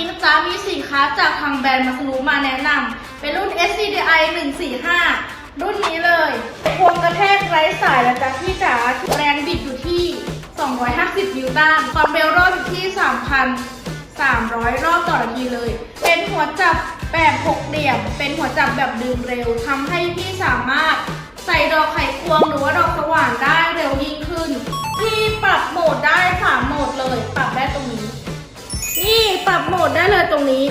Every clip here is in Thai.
นี่จ้าจากทางแบรนด์มาสนูมาแนะนำเป็นรุ่น SCDI 145 รุ่นนี้เลยพวงกระแทกไร้สายนะจ๊ะพี่จ๋าแรงบิดอยู่ที่ 250 นิวตันความเร็วรอบอยู่ที่ 3,300 รอบต่อนาทีเลย เป็นหัวจับแบบหกเหลี่ยม เป็นหัวจับแบบดึงเร็วทำให้พี่สามารถใส่ดอกไขควงหรือว่า บโหมดได้เลยตรงนี้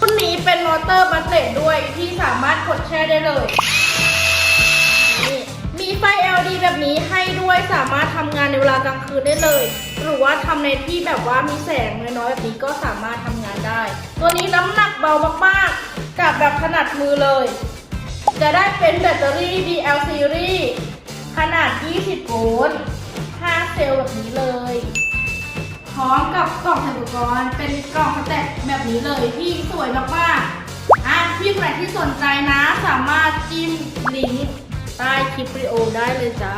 รุ่นนี้เป็นมอเตอร์บัสเลตด้วยที่สามารถกดแช่ได้เลยมีไฟ LED แบบนี้ให้ด้วยสามารถทำงานในเวลากลางคืนได้เลย หรือว่าทำในที่แบบว่ามีแสงน้อย ก็สามารถทำงานได้ ตัวนี้น้ำหนักเบามากๆกับแบบขนาดมือเลย จะได้เป็นแบตเตอรี่ DL series ขนาด 20 โวลต์ 5 เซลล์แบบนี้เลย พร้อมกับกล่องใส่อุปกรณ์เป็นกล่องสแต็กแบบนี้เลยที่สวยมากๆอะพี่คนไหนที่สนใจนะสามารถจิ้มลิงก์ใต้คลิปวิดีโอได้เลยจ้า